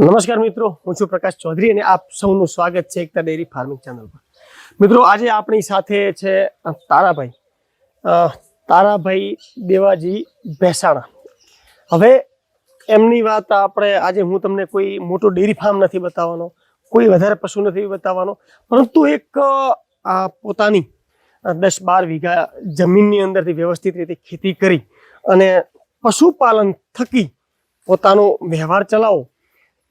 નમસ્કાર મિત્રો, હું છું પ્રકાશ ચૌધરી અને આપ સૌનું સ્વાગત છે એકતા ડેરી ફાર્મિંગ ચેનલ પર. મિત્રો, આજે આપણી સાથે છે તારાભાઈ. તારાભાઈ દેવાજી ભેસાણા. હવે એમની વાત આપણે, આજે હું તમને કોઈ મોટો ડેરી ફાર્મ નથી બતાવવાનો, કોઈ વધારે પશુ નથી બતાવવાનો, પરંતુ એક આ પોતાની દસ બાર વીઘા જમીનની અંદરથી વ્યવસ્થિત રીતે ખેતી કરી અને પશુપાલન થકી પોતાનો વ્યવહાર ચલાવો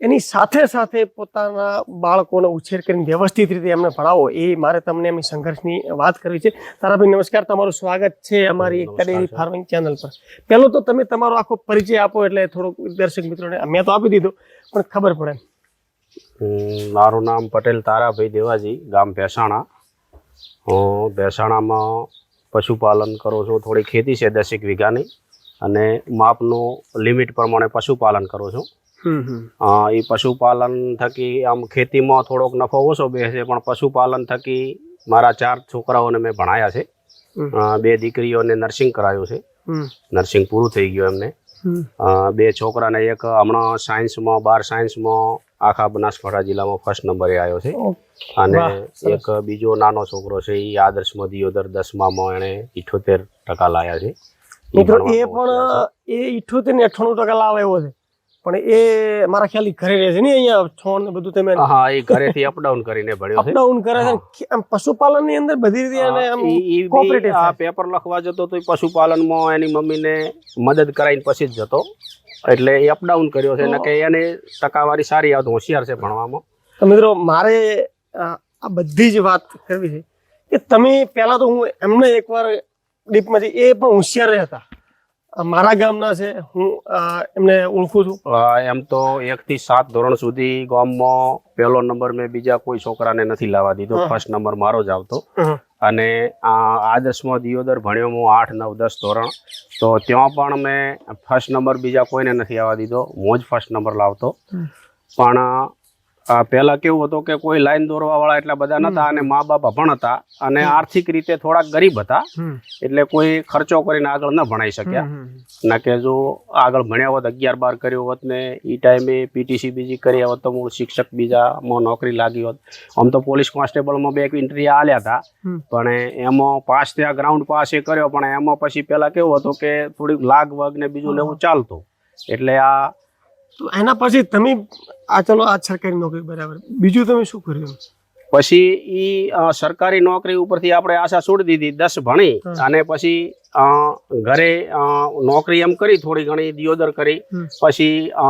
એની સાથે સાથે પોતાના બાળકોનો ઉછેર કરીને વ્યવસ્થિત રીતે એમને ભણાવો એ મારે તમને એમની સંઘર્ષની વાત કરવી છે. તારાભાઈ નમસ્કાર. તમારું સ્વાગત છે અમારી એકતા નમસ્કાર ડેરી સર. ફાર્મિંગ ચેનલ પર. પહેલો તો તમે તમારો આખો પરિચય આપો એટલે થોડોક દર્શક મિત્રોને મેં તો આપી દીધો પણ ખબર પડે. મારું નામ પટેલ તારાભાઈ દેવાજી ગામ ભેસાણા. હું ભેસાણામાં પશુપાલન કરું છું. થોડી ખેતી છે દસેક વીઘાની અને માપનું લિમિટ પ્રમાણે પશુપાલન કરું છું. હમ એ પશુપાલન થકી આમ ખેતીમાં થોડોક નફો ઓછો બેસે પણ પશુપાલન થકી મારા ચાર છોકરાઓને મેં ભણાયા છે. બે દીકરીઓને નર્સિંગ કરાયું છે. નર્સિંગ પૂરું થઈ ગયું એમને. બે છોકરાને એક હમણાં સાયન્સમાં બાર સાયન્સમાં આખા બનાસકાંઠા જિલ્લામાં ફર્સ્ટ નંબરે આવ્યો છે. અને એક બીજો નાનો છોકરો છે એ આદર્શમાં દિયોદર દસમામાં એણે ઇઠોતેર ટકા લાયા છે. મિત્રો એ પણ એ ઇઠોતેર ને અઠ્ઠાણું ટકા લાવ એવો છે. પણ એ મારા ખ્યાલ ઘરે રહે છે ને અહીંયા છોણ ને બધું તમે હા એ ઘરેથી અપડાઉન કરીને ભણ્યો છે. અપડાઉન કરે છે આમ પશુપાલનની અંદર બધી રીતે એને આમ cooperative આ પેપર લખવા જતો તો પશુપાલન પશુપાલનમાં એની મમ્મીને મદદ કરાઈને પછી જ જતો. એટલે એ અપડાઉન કર્યો છે ને કે એને ટકાવારી સારી આવતો હોશિયાર છે ભણવામાં. તો મિત્રો મારે આ બધી જ વાત કરવી છે કે તમે પહેલા તો હું એમને એકવાર ડીપમાંથી એ પણ હોશિયાર હતા. મારા ગામના છે. હું એમને ઓળખું છું. એમ તો એક થી સાત ધોરણ સુધી ગામમાં પહેલો નંબર મેં બીજા કોઈ છોકરાને નથી લાવવા દીધો. ફર્સ્ટ નંબર મારો જ આવતો. અને આ દસમો દિયોદર ભણ્યો હું આઠ નવ દસ ધોરણ. તો ત્યાં પણ મેં ફર્સ્ટ નંબર બીજા કોઈને નથી આવવા દીધો. હું જ ફર્સ્ટ નંબર લાવતો. પણ પહેલા કેવું હતું કે કોઈ લાઈન દોરવા વાળા એટલા બધા નતા અને મા બાપ પણ હતા અને આર્થિક રીતે થોડાક ગરીબ હતા. એટલે કોઈ ખર્ચો કરીને આગળ ન ભણાઈ શક્યા. ના કે જો આગળ ભણ્યા હોત અગિયાર બાર કર્યો હોત ને એ ટાઈમે પીટીસી બીજી કરી હોત તો હું શિક્ષક બીજામાં નોકરી લાગી હોત. આમ તો પોલીસ કોન્સ્ટેબલમાં બે એક ઇન્ટરવ્યુ આલ્યા હતા. પણ એમાં પાસ થયા ગ્રાઉન્ડ પાસ એ કર્યો પણ એમાં પછી પહેલાં કેવું હતું કે થોડીક લાગ વગ ને બીજું લેવું ચાલતું. એટલે આ તો એના પછી તમે આ ચલો આ સરકારી નોકરી બરાબર. બીજું તમે શું કર્યું? પછી એ સરકારી નોકરી ઉપરથી આપણે આશા છોડી દીધી દસ ભણી અને પછી ઘરે નોકરી એમ કરી થોડી ઘણી દિયોદર કરી પછી અ,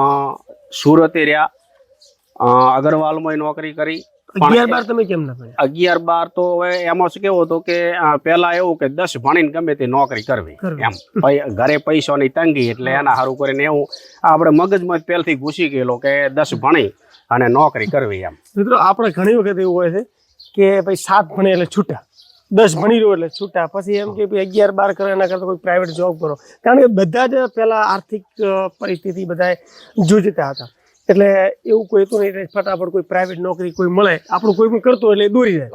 સુરતે રહ્યા અગરવાલમાં નોકરી કરી અગિયાર બાર તમે કેમ ના ભણ્યા અગિયાર બાર તો હવે એમાં શું કેવું હતું કે પેલા એવું કે દસ ભણીને ગમે તે નોકરી કરવી. કરવી. એમ. ઘરે પૈસાની તંગી એટલે એના સારું કરીને એવું આપણે મગજમાં પહેલથી ઘૂસી ગયેલો કે દસ ભણી અને નોકરી કરવી એમ. મિત્રો આપણે ઘણી વખત એવું હોય છે કે ભાઈ સાત ભણે એટલે છૂટા. દસ ભણી રહ્યો એટલે છૂટા. પછી એમ કે ભાઈ અગિયાર બાર કરો એના કરતાં કોઈ પ્રાઇવેટ જોબ કરો. કારણ કે બધા જ પેલા આર્થિક પરિસ્થિતિ બધા જૂજતા હતા. એટલે એવું કોઈ હતું નહીં ફટાફટ કોઈ પ્રાઇવેટ નોકરી કોઈ મળે. આપણું કોઈ પણ કરતું એટલે દોરી જાય.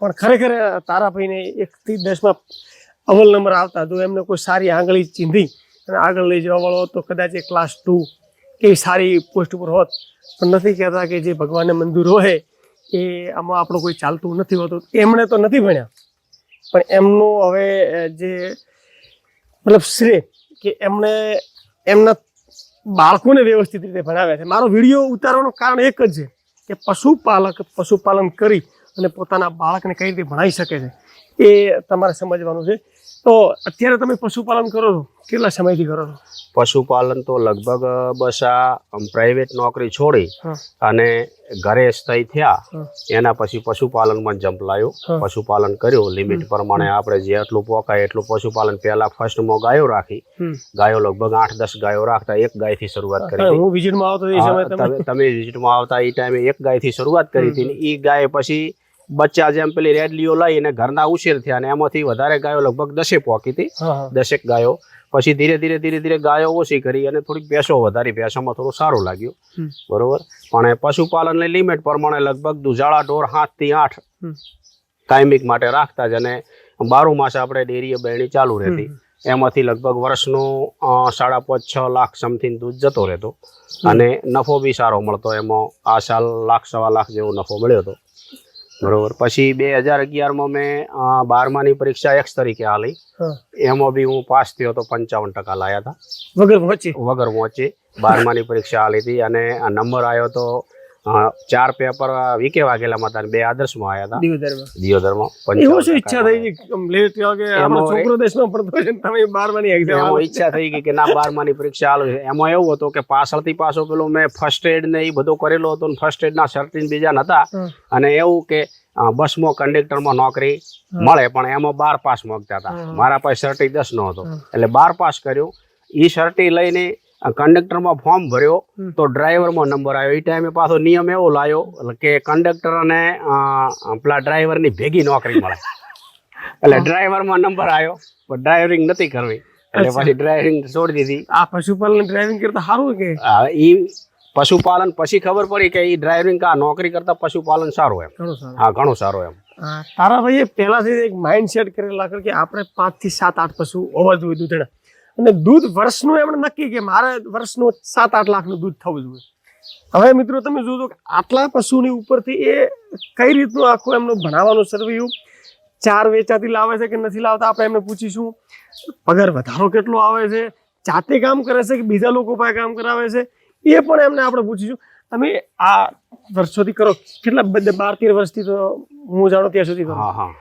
પણ ખરેખર તારાભાઈને એકથી દસમાં અવ્વલ નંબર આવતા તો એમને કોઈ સારી આંગળી ચીંધી અને આગળ લઈ જવા વાળો તો કદાચ એ ક્લાસ ટુ કે સારી પોસ્ટ ઉપર હોત. પણ નથી કહેતા કે જે ભગવાનને મંજૂર હોય એ આમાં આપણું કોઈ ચાલતું નથી હોતું. એમણે તો નથી ભણ્યા. પણ એમનું હવે જે મતલબ શ્રેય કે એમણે એમના બાળકોને વ્યવસ્થિત રીતે ભણાવ્યા છે. મારો વીડિયો ઉતારવાનું કારણ એક જ છે કે પશુપાલક પશુપાલન કરી અને પોતાના બાળકને કઈ રીતે ભણાવી શકે છે એ તમારે સમજવાનું છે. તો અત્યારે તમે પશુપાલન કરો છો? કેટલા સમયથી કરો છો? પશુપાલન તો લગભગ બસ આ પ્રાઇવેટ નોકરી છોડી અને ઘરે સ્થાયી થયા. એના પછી પશુપાલનમાં જંપ લાયો. પશુપાલન કર્યું. લિમિટ પ્રમાણે આપણે જેટલું પોકાય એટલું પશુપાલન પહેલા ફર્સ્ટમાં ગાયો રાખી. ગાયો લગભગ આઠ દસ ગાયો રાખતા એક ગાયથી શરૂઆત કરી હું વિઝિટમાં આવતો તમે? વિઝિટમાં આવતા એ ટાઈમે એક ગાયથી શરૂઆત કરી હતી ને એ ગાય પછી બચ્ચા જેમ પેલી રેડલીઓ લઈને ઘરના ઉછેર થયા અને એમાંથી વધારે ગાયો લગભગ દસે પોકી હતી. દસેક ગાયો. પછી ધીરે ધીરે ધીરે ધીરે ગાયો ઓછી કરી અને થોડીક ભેંસો વધારી. ભેંસોમાં થોડું સારું લાગ્યું. બરોબર? પણ પશુપાલનની લિમિટ પ્રમાણે લગભગ દુજાળા ઢોરથી આઠ. કાયમિક માટે રાખતા જ અને બારું માસ આપણે ડેરીએ બેણી ચાલુ રહેતી. એમાંથી લગભગ વર્ષનું સાડા પાંચ છ લાખ સમથિંગ દૂધ જતો રહેતો. અને નફો બી સારો મળતો. એમાં આ સાલ લાખ સવા લાખ જેવો નફો મળ્યો હતો. બરોબર. પછી બે હજાર અગિયારમાં મેં બારમાની પરીક્ષા એક્સ તરીકે આલી. એમાં બી હું પાસ થયો તો પંચાવન ટકા લાયા હતા વગર વચ્ચે વગર પહોંચી બારમાની પરીક્ષા આલી હતી અને નંબર આવ્યો તો ચાર પેપર વીકે વાઘેલામાં હતા બે આદર્શમાં આવ્યા હતા. દિયોદરમાં. એવો 55 શું ઈચ્છા થઈ ગઈ? કે થયો કે આપણો છોકરો દેશમાં પડતો છે તમે બારમાની એમાં એક્ઝામ ઈચ્છા થઈ ગઈ કે ના બારમાની પરીક્ષા આલો છે. એમાં એવું હતું કે પાછળથી પાછો પેલો મેં ફર્સ્ટ એડ ને એ બધું કરેલો હતો ને ફર્સ્ટ એડના સર્ટિન બીજા નતા. અને એવું કે બસમાં કંડક્ટરમાં નોકરી મળે પણ એમાં બાર પાસ માંગતા હતા. મારા પાસે સર્ટી દસ નો હતો એટલે બાર પાસ કર્યું. એ સર્ટી લઈને કંડક્ટરમાં ફોર્મ ભર્યો તો ડ્રાઈવરમાં નંબર આવ્યો. એ ટાઈમે પાછો નિયમ એવો લાવ્યો કે કંડક્ટર અને પેલા ડ્રાઈવરની ભેગી નોકરી મળે. એટલે ડ્રાઈવરમાં નંબર આવ્યો પણ ડ્રાઇવિંગ નથી કરવી. એટલે પછી ડ્રાઈવિંગ છોડી દીધી. આ પશુપાલન ડ્રાઈવિંગ કરતા સારું કે? આ ઈ પશુપાલન પછી ખબર પડી કે ઈ ડ્રાઈવિંગ કા નોકરી કરતા પશુપાલન સારું એમ. હા ઘણું સારું એમ. તારા ભાઈએ પહેલાથી એક માઇન્ડ સેટ કરેલા કે આપણે પાંચથી સાત આઠ પશુ હોવા જોઈએ દૂધના અને દૂધ વર્ષનું એમણે નક્કી કે મારે વર્ષનું સાત આઠ લાખનું દૂધ થવું જોઈએ. હવે મિત્રો તમે જોજો કે આટલા પશુની ઉપરથી એ કઈ રીતનું આખું એમનું ભણાવવાનું સર્વિયું ચાર વેચાતી લાવે છે કે નથી લાવતા? આપણે એમને પૂછીશું. પગાર વધારો કેટલો આવે છે? જાતે કામ કરે છે કે બીજા લોકો પાસે કામ કરાવે છે? એ પણ એમને આપણે પૂછીશું. તમે આ વર્ષોથી કરો. કેટલા બધા બાર તેર વર્ષથી તો હું જાણું ત્યાં સુધી કરો. હા હા.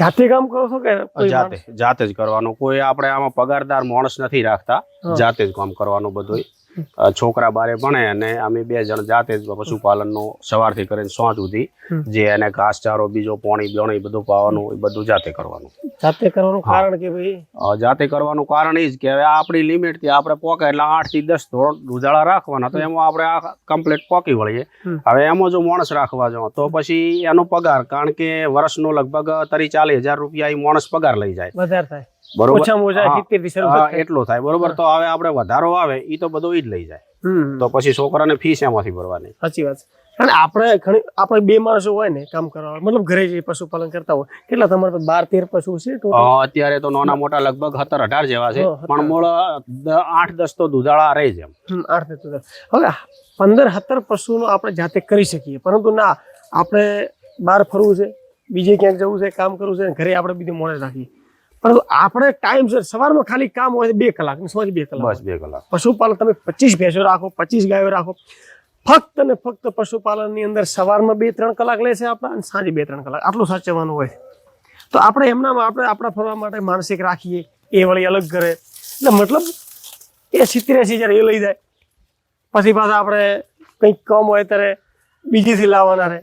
જાતે કામ કરો છો કે જાતે જાતે જ કરવાનું. કોઈ આપણે આમાં પગારદાર માણસ નથી રાખતા. જાતે જ કામ કરવાનું બધું છોકરા બારે ભણે અને અમે બે જણ જાતે જ પશુપાલનનો સવારથી કરીને સાંજ સુધી. જે એને ઘાસચારો બીજો પાણી બેણી બધું પાવાનું એ બધું જાતે કરવાનું. જાતે કરવાનું કારણ કે ભાઈ? જાતે કરવાનું કારણ એ જ કે હવે આપણી લિમિટથી આપણે પોકે એટલે આઠથી દસ ધોરણ દુધાળા રાખવાના તો એમાં આપણે આ કમ્પ્લીટ પોકી વળીએ. હવે એમાં જો માણસ રાખવા જાઓ તો પછી એનો પગાર કારણ કે વર્ષનો લગભગ તરી ચાલીસ હજાર રૂપિયા એ માણસ પગાર લઈ જાય. વધારે થાય. બરોબર. એટલું થાય. બરોબર? તો હવે આપણે વધારો આવે એ તો બધું ઈ જ લઈ જાય. તો પછી છોકરાને ફીસ એમાંથી ભરવાની. સાચી વાત. અને આપણે ઘણી આપણે બે માણસો હોય ને કામ કરવા મતલબ ઘરે જે પશુપાલન કરતા હોય કેટલા તમારે બાર તેર પશુ છે અત્યારે તો નાના મોટા લગભગ સત્તર અઢાર જેવા છે પણ મૂળ આઠ દસ તો દુધાળા રહે છે આઠ દસ ચૌદ. હવે પંદર સત્તર પશુનો આપણે જાતે કરી શકીએ પરંતુ ના આપણે બહાર ફરવું છે બીજે ક્યાંક જવું છે કામ કરવું છે ઘરે આપણે બીજું મોડે રાખીએ. પરંતુ આપણે ટાઈમ છે સવારમાં ખાલી કામ હોય બે કલાક ને સાંજે બે કલાક બસ બે કલાક. પશુપાલન તમે પચીસ ભેંસો રાખો પચીસ ગાયો રાખો. ફક્ત ને ફક્ત પશુપાલનની અંદર સવારમાં બે ત્રણ કલાક લે છે આપણા અને સાંજે બે ત્રણ કલાક. આટલું સાચવવાનું હોય. તો આપણે એમનામાં આપણે આપણા ફરવા માટે માનસિક રાખીએ એ વળી અલગ કરે. એટલે મતલબ એ સિત્તેર એસી હજાર એ લઈ જાય. પછી પાછા આપણે કંઈક કમ હોય ત્યારે બીજીથી લાવવાના રહે.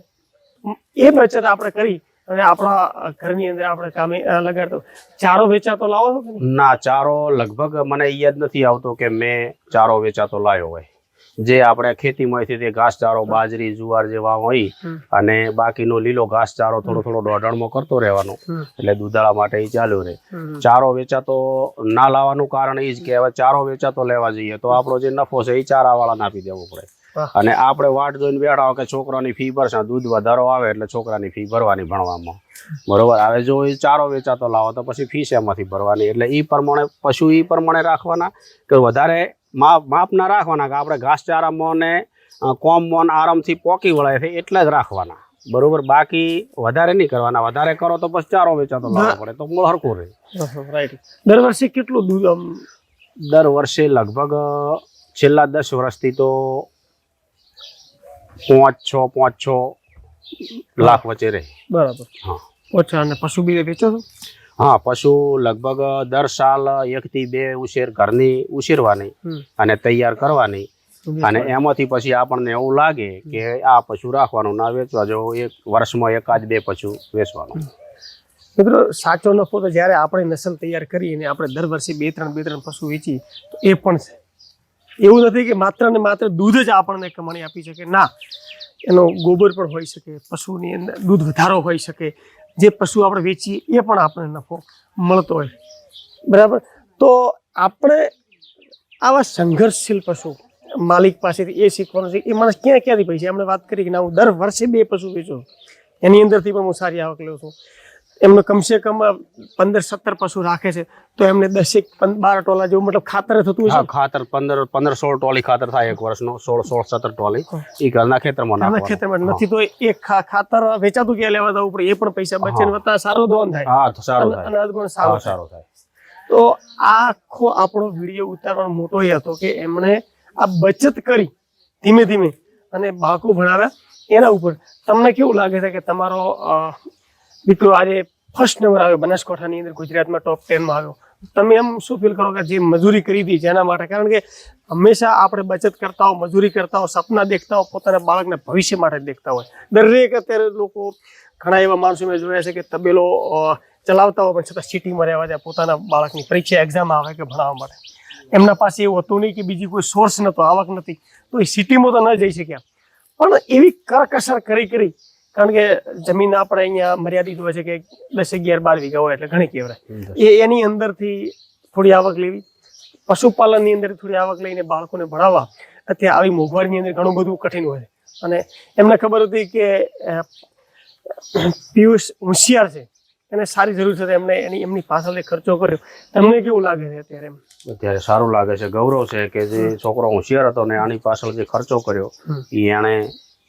એ બચત આપણે કરી. અને આપણા ઘરની અંદર આપણે કામે લગાડતો. ચારો વેચાતો લાવો છો ના ચારો લગભગ મને યાદ નથી આવતો કે મેં ચારો વેચાતો લાવ્યો હોય. જે આપણે ખેતીમાંથી તે ઘાસચારો બાજરી જુવાર જેવા હોય અને બાકીનો લીલો ઘાસચારો થોડો થોડો દોઢણમાં કરતો રહેવાનો. એટલે દુધાળા માટે એ ચાલ્યું રહે. ચારો વેચાતો ના લાવવાનું કારણ એ જ કે હવે ચારો વેચાતો લેવા જઈએ તો આપણો જે નફો છે એ ચારાવાળાને આપી દેવો પડે. અને આપણે વાટ જોઈને બેઠા કે છોકરાની ફી ભરશે દૂધ વધારો આવે એટલે છોકરાની ફી ભરવાની ભણવામાં. બરોબર? હવે જો એ ચારો વેચાતો લાવો તો પછી ફીસ એમાંથી ભરવાની? એટલે એ પ્રમાણે પશુ એ પ્રમાણે રાખવાના કે વધારે માપ માપના રાખવાના કે આપણે ઘાસચારામાં ને કોમ મોન આરામથી પોકી વળાય છે એટલા જ રાખવાના. બરોબર? બાકી વધારે નહીં કરવાના. વધારે કરો તો પછી ચારો વેચાતો લાવવો પડે. તો મૂળ હરખું રહે. રાઈટ દર વર્ષે કેટલું દૂધ દર વર્ષે લગભગ છેલ્લા દસ વર્ષથી તો પાંચ છ પાંચ છ લાખ વચ્ચે રહે. બરાબર. હા. ઓછા અને પશુ બી વેચો છો? હા પશુ લગભગ દર સાલ એકથી બે ઉછેર ઘરની ઉછેરવાની અને તૈયાર કરવાની. અને એમાંથી પછી આપણને એવું લાગે કે આ પશુ રાખવાનું ના વેચવા જો એક વર્ષમાં એકાદ બે પશુ વેચવાનું. મિત્રો સાચો નફો તો જ્યારે આપણે નસલ તૈયાર કરી અને આપણે દર વર્ષે બે ત્રણ બે ત્રણ પશુ વેચી તો એ પણ છે. એવું નથી કે માત્ર ને માત્ર દૂધ જ આપણને કમાણી આપી શકે. ના, એનો ગોબર પણ હોઈ શકે, પશુની અંદર દૂધ વધારો હોઈ શકે. જે પશુ આપણે વેચીએ એ પણ આપણને નફો મળતો હોય. બરાબર? તો આપણે આવા સંઘર્ષશીલ પશુ માલિક પાસેથી એ શીખવાનું છે. એ માણસ ક્યાં ક્યાંથી પૈસા? એમણે વાત કરી કે ના, હું દર વર્ષે બે પશુ વેચું. એની અંદરથી પણ હું સારી આવક લઉં છું. એમને કમસે કમ પંદર સત્તર પશુ રાખે છે. તો એમને દસેક બાર ટોલા જેવું મતલબ ખાતર થતું હશે ખાતર પંદર પંદર સોળ ટોલી ખાતર થાય એક વર્ષનો સોળ સોળ સત્તર ટોલી. એ ઘરના ખેતરમાં ઘરના ખેતરમાં નથી તો એ ખાતર વેચાતું ક્યાં લેવા જવું પડે? એ પણ પૈસા બચે ને વત્તા સારો ધોન થાય. હા સારું થાય. અનાજ પણ સારો સારો થાય. તો આખો આપણો વીડિયો ઉતારવાનો મોટો એ હતો કે એમણે આ બચત કરી ધીમે ધીમે અને બાળકો ભણાવ્યા એના ઉપર. તમને કેવું લાગે છે કે તમારો દીકરો આજે ફર્સ્ટ નંબર આવ્યો, બનાસકાંઠાની અંદર ગુજરાતમાં ટોપ ટેનમાં આવ્યો. તમે એમ શું ફીલ કરો કે જે મજૂરી કરી હતી જેના માટે? કારણ કે હંમેશા આપણે બચત કરતા હો મજૂરી કરતા હો સપના દેખતા હો પોતાના બાળકના ભવિષ્ય માટે દેખતા હોય. દરેક અત્યારે લોકો ઘણા એવા માણસો મેં જોયા છે કે તબેલો ચલાવતા હોય, પણ છતાં સિટીમાં રહેવા જાય, પોતાના બાળકની પરીક્ષા એક્ઝામ આવે કે ભણાવવા માટે. એમના પાસે એવું હતું નહીં કે બીજી કોઈ સોર્સ નહોતો, આવક નથી તો એ સિટીમાં તો ન જઈ શક્યા. પણ એવી કરકસર કરી કરી કારણ કે જમીન આપણે અહીંયા મર્યાદિત હોય છે કે દસ અગિયાર બાર વીઘા હોય એટલે ઘણી કહેવાય. એ એની અંદરથી થોડી આવક લેવી. પશુપાલનની અંદર થોડી આવક લઈને બાળકોને ભણાવવા. અત્યારે આવી મોંઘવારીની અંદર ઘણું બધું કઠિન હોય છે. અને એમને ખબર હતી કે પિયુષ હોશિયાર છે. એને સારી જરૂર છે એમને એની એમની પાછળ ખર્ચો કર્યો. તમને કેવું લાગે છે અત્યારે અત્યારે સારું લાગે છે. ગૌરવ છે કે જે છોકરો હોશિયાર હતો ને આની પાછળ જે ખર્ચો કર્યો. એ એણે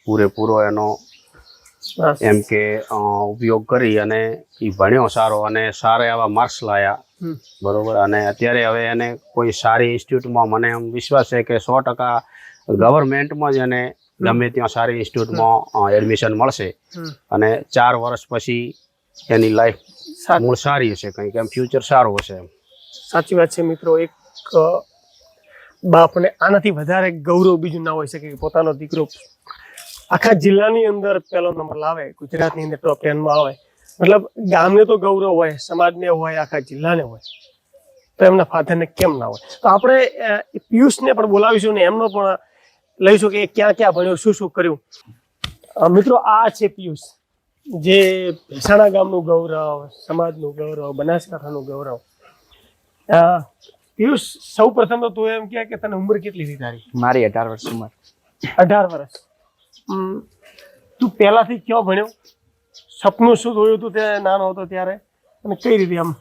પૂરેપૂરો એનો. એમ કે ઉપયોગ કરી અને એ ભણ્યો સારો અને સારા એવા માર્ક્સ લાયા. બરોબર? અને અત્યારે હવે એને કોઈ સારી ઇન્સ્ટિટ્યૂટમાં મને એમ વિશ્વાસ છે કે સો ટકા ગવર્મેન્ટમાં જ એને ગમે ત્યાં સારી ઇન્સ્ટિટ્યૂટમાં એડમિશન મળશે. અને ચાર વર્ષ પછી એની લાઈફ. મૂળ સારી હશે કંઈક એમ ફ્યુચર સારું હશે એમ. સાચી વાત છે મિત્રો એક બાપને આનાથી વધારે ગૌરવ બીજું ના હોઈ શકે કે પોતાનો દીકરો આખા જિલ્લાની અંદર પહેલો નંબર લાવે ગુજરાતની અંદર ટોપ ટેનમાં આવે. મતલબ ગામને તો ગૌરવ હોય સમાજને હોય આખા જિલ્લાને હોય. તો એમના ફાધરને કેમ ના હોય? તો આપણે પિયુષને પણ બોલાવીશું ને એમનો પણ લઈશું કે એ ક્યાં ક્યાં ભણ્યો શું શું કર્યું. મિત્રો આ છે પિયુષ જે ભેસાણા ગામનું ગૌરવ સમાજનું ગૌરવ બનાસકાંઠાનું ગૌરવ. પિયુષ સૌ પ્રથમ તો તું એમ કે તને ઉંમર કેટલી હતી તારી? મારી અઢાર વર્ષ ઉંમર. અઢાર વર્ષ. તું પહેલાથી ક્યાં ભણ્યો? સપનું શું જોયું હતું તે નાનો હતો ત્યારે? અને કઈ રીતે આમ?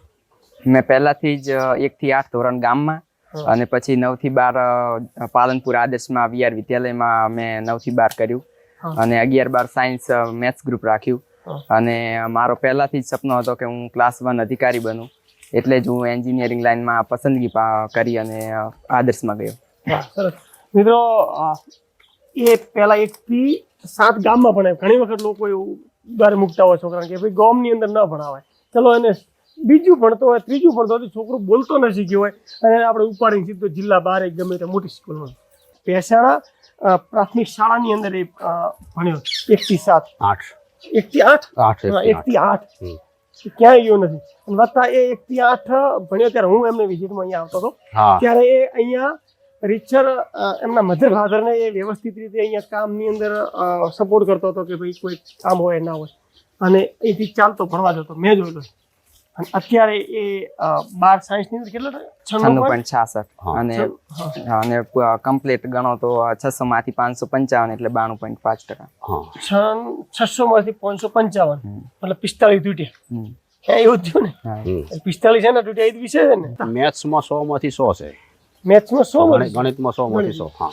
મેં પહેલાથી જ એક થી આઠ ધોરણ ગામમાં. અને પછી નવથી બાર પાલનપુર આદર્શમાં વીઆર વિદ્યાલયમાં મેં નવથી બાર કર્યું. અને અગિયાર બાર સાયન્સ મેથ્સ ગ્રુપ રાખ્યું. અને મારો પહેલાથી જ સપનો હતો કે હું ક્લાસ વન અધિકારી બનું. એટલે જ હું એન્જિનિયરિંગ લાઈનમાં પસંદગી કરી અને આદર્શમાં ગયો. સરસ. મિત્રો એ પહેલાં એકથી સાત ગામમાં ભણે ઘણી વખત લોકો એવું બહાર મૂકતા હોય છોકરાને કે ભાઈ ગામની અંદર ન ભણાવાય. ચલો એને બીજું ભણતો હોય ત્રીજું ભણતો હોય છોકરો બોલતો ન શીખ્યો હોય. અને આપણે ઉપાડીને સીધો જિલ્લા બાર એક ગમે તે મોટી સ્કૂલમાં. ભેસાણા પ્રાથમિક શાળાની અંદર એ ભણ્યો. એક થી સાત. આઠ. એક થી આઠ? આઠ એકથી આઠ. ક્યાંય ગયો નથી. વત્તા એ એક થી આઠ ભણ્યો ત્યારે હું એમને વિઝિટમાં અહીંયા આવતો હતો. ત્યારે એ અહીંયા રીચર એમના મધર ફાધરને એ વ્યવસ્થિત રીતે અહીંયા કામની અંદર સપોર્ટ કરતો હતો કે ભાઈ કોઈ કામ હોય ના હોય. અને અહીંથી ચાલતો ભણવા જતો. મેં જોયેલો અને અત્યારે એ બાર સાયન્સની અંદર કેટલા છન્નું? પોઈન્ટ છાસઠ. અને અને કમ્પ્લીટ ગણો તો છસો માંથી પાંચસો પંચાવન એટલે બાણું પોઈન્ટ પાંચ ટકા. છસો માંથી પાંચસો પંચાવન. એટલે મતલબ પિસ્તાળીસ તૂટ્યા. એવું જ થયું ને? હા. પિસ્તાળીસ છે ને તૂટ્યા એ જ વિષય છે ને? મેથ્સમાં સો માંથી સો છે. મેથ્સમાં સો ગણિત- ગણિતમાં સો માંથી સો હા.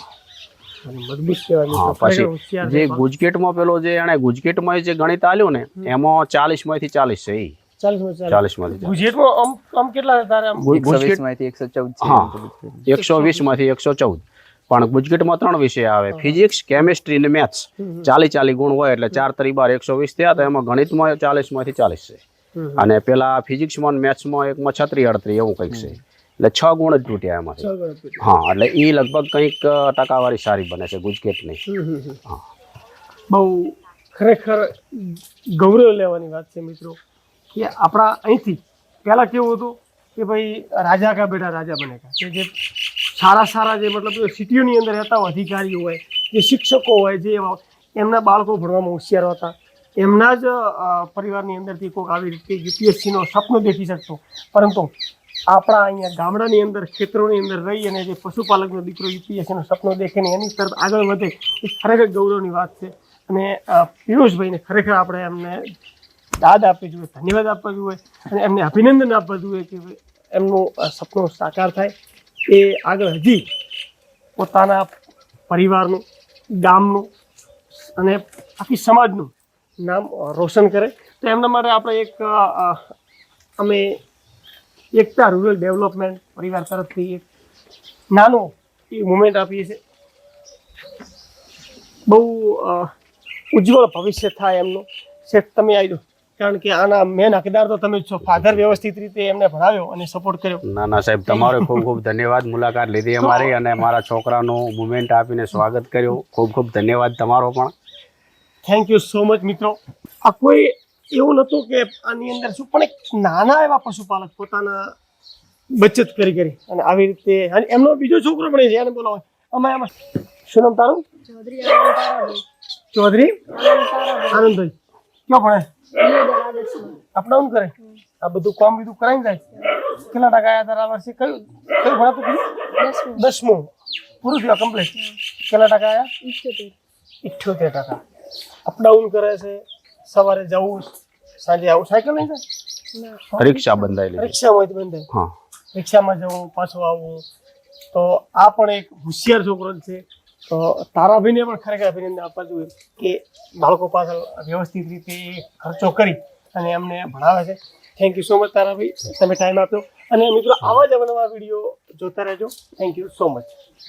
પછી જે ગુજકેટમાં પેલો જે એને ગુજકેટમાં જે ગણિત આલ્યું ને એમાં ચાલીસમાંથી ચાલીસ છે એ એકસો વીસમાંથી એકસો ચૌદ પણ ગુજકેટમાં ત્રણ વિષય આવે. ફિઝિક્સ કેમિસ્ટ્રી ને મેથ્સ. ચાલી ચાલી ગુણ હોય એટલે ચાર તરી બાર એકસો વીસ થયા તો એમાં ગણિતમાં ચાલીસમાંથી ચાલીસ છે. અને પેલા ફિઝિક્સમાં અને મેથ્સમાં એકમાં છત્રી અડત્રી એવું કંઈક છે. એટલે છ ગુણ જ તૂટ્યા એમાંથી. હા એટલે એ લગભગ કંઈક ટકાવારી સારી બને છે ગુજકેટની હા. બહુ ખરેખર ગૌરવ લેવાની વાત છે મિત્રો કે આપણા અહીંથી પહેલાં કેવું હતું કે ભાઈ રાજા કા બેટા રાજા બનેગા કે? જે સારા સારા જે મતલબ સિટીઓની અંદર રહેતા હોય અધિકારીઓ હોય જે શિક્ષકો હોય જે એમના બાળકો ભણવામાં હોશિયાર હતા એમના જ પરિવારની અંદરથી કોઈક આવી રીતે યુપીએસસીનો સપનું દેખી શકતો. પરંતુ આપણા અહીંયા ગામડાની અંદર ખેતરોની અંદર રહી અને જે પશુપાલકનો દીકરો યુપીએસસીનું સપનું દેખે ને એની તરફ આગળ વધે, એ ખરેખર ગૌરવની વાત છે. અને પિયુષભાઈને ખરેખર આપણે એમને દાદ આપવી જોઈએ, ધન્યવાદ આપવા જોઈએ, અને એમને અભિનંદન આપવા જોઈએ કે એમનું સપનું સાકાર થાય. એ આગળ હજી પોતાના પરિવારનું, ગામનું અને આખી સમાજનું નામ રોશન કરે. તો એમના માટે આપણે એક અમે એકતા રૂરલ ડેવલપમેન્ટ પરિવાર તરફથી એક નાનો એ મુમેન્ટ આપીએ છીએ. બહુ ઉજ્જવળ ભવિષ્ય થાય એમનું. શેઠ તમે આવી કારણ કે આના મેન હકદાર તો તમે છો. ફાધર વ્યવસ્થિત રીતે એમને ભણાવ્યો અને સપોર્ટ કર્યો. ના ના સાહેબ તમારો ખૂબ ખૂબ ધન્યવાદ મુલાકાત લીધી અમારી અને મારા છોકરાનું મુમેન્ટ આપીને સ્વાગત કર્યું. ખૂબ ખૂબ ધન્યવાદ તમારો પણ. થેન્ક યુ સો મચ મિત્રો. આ કોઈ એવું નહોતું કે આની અંદર શું પણ એક નાના એવા પશુપાલક પોતાના બચત કરી કરી અને આવી રીતે અને એમનો બીજો છોકરો પણ છે એને બોલાવો. આમાં એમાં શું નામ તારું? ચૌધરી આનંદભાઈ. ક્યાં ભણે? અપડાઉન કરે? આ બધું કામ બીજું કરાવી જાય? કેટલા ટકા આવ્યા તારા વર્ષે? કયું કયું ભણાતું કયું દસમું. પૂરું થયું કમ્પ્લીટ કેટલા ટકા આવ્યા ઇઠ્યોતેર. ઇઠ્યોતેર ટકા. અપડાઉન કરે છે. સવારે જવું સાંજે આવું. સાયકલ નહીં જાય? રિક્ષા બંધાયેલી છે. રિક્ષામાં જ બંધાય. હા. રિક્ષામાં જવું પાછું આવવું. તો આ પણ એક હોશિયાર છોકરો છે. તો તારા અભિનય પણ ખરેખર અભિનંદન આપવા જોઈએ કે બાળકો પાછળ વ્યવસ્થિત રીતે એ ખર્ચો કરી અને એમને ભણાવે છે. Thank you so much Tarabhai. તમે ટાઈમ આપ્યો. અને મિત્રો આવા જ નવા વીડિયો જોતા રહેજો. Thank you so much